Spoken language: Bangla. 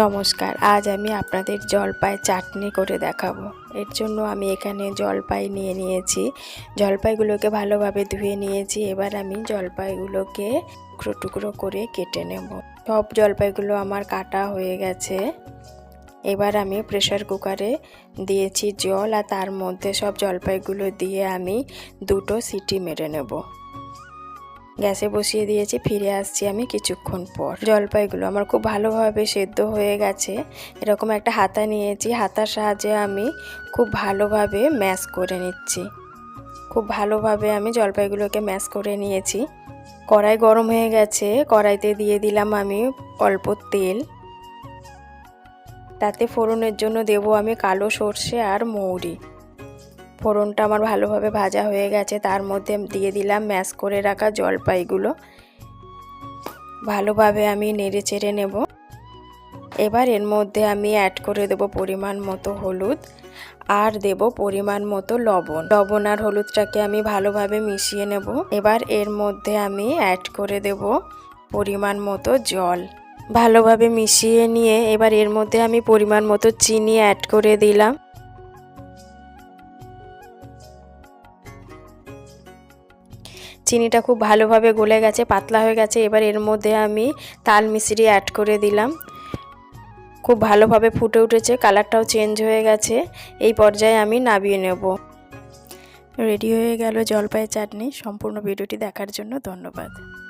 নমস্কার, আজ আমি আপনাদের জলপাই চাটনি করে দেখাবো। এর জন্য আমি এখানে জলপাই নিয়ে নিয়েছি। জলপাইগুলোকে ভালোভাবে ধুয়ে নিয়েছি, এবার আমি জলপাইগুলোকে টুকরো টুকরো করে কেটে নেব। সব জলপাইগুলো আমার কাটা হয়ে গেছে। এবার আমি প্রেসার কুকারে দিয়েছি জল, আর তার মধ্যে সব জলপাইগুলো দিয়ে আমি দুটো সিটি মেরে নেব। গ্যাসে বসিয়ে দিয়েছি, ফিরে আসছি আমি কিছুক্ষণ পর। জলপাইগুলো আমার খুব ভালোভাবে সেদ্ধ হয়ে গেছে। এরকম একটা হাতা নিয়েছি, হাতার সাহায্যে আমি খুব ভালোভাবে ম্যাশ করে নিচ্ছি। খুব ভালোভাবে আমি জলপাইগুলোকে ম্যাশ করে নিয়েছি। কড়াই গরম হয়ে গেছে, কড়াইতে দিয়ে দিলাম আমি অল্প তেল। তাতে ফোড়নের জন্য দেব আমি কালো সর্ষে আর মৌরি। ফোড়নটা আমার ভালোভাবে ভাজা হয়ে গেছে। তার মধ্যে দিয়ে দিলাম ম্যাশ করে রাখা জলপাইগুলো। ভালোভাবে আমি নেড়ে চেড়ে নেব। এবার এর মধ্যে আমি অ্যাড করে দেব পরিমাণ মতো হলুদ আর দেব পরিমাণ মতো লবণ। লবণ আর হলুদটাকে আমি ভালোভাবে মিশিয়ে নেব। এবার এর মধ্যে আমি অ্যাড করে দেব পরিমাণ মতো জল। ভালোভাবে মিশিয়ে নিয়ে এবার এর মধ্যে আমি পরিমাণ মতো চিনি অ্যাড করে দিলাম। চিনিটা খুব ভালোভাবে গলে গেছে, পাতলা হয়ে গেছে। এবার এর মধ্যে আমি তাল মিশ্রি অ্যাড করে দিলাম। খুব ভালোভাবে ফুটে উঠেছে কালারটাও চেঞ্জ হয়ে গেছে। এই পর্যায়ে আমি নাবিয়ে নেব। রেডি হয়ে গেল জলপাই চাটনি। সম্পূর্ণ ভিডিওটি দেখার জন্য ধন্যবাদ।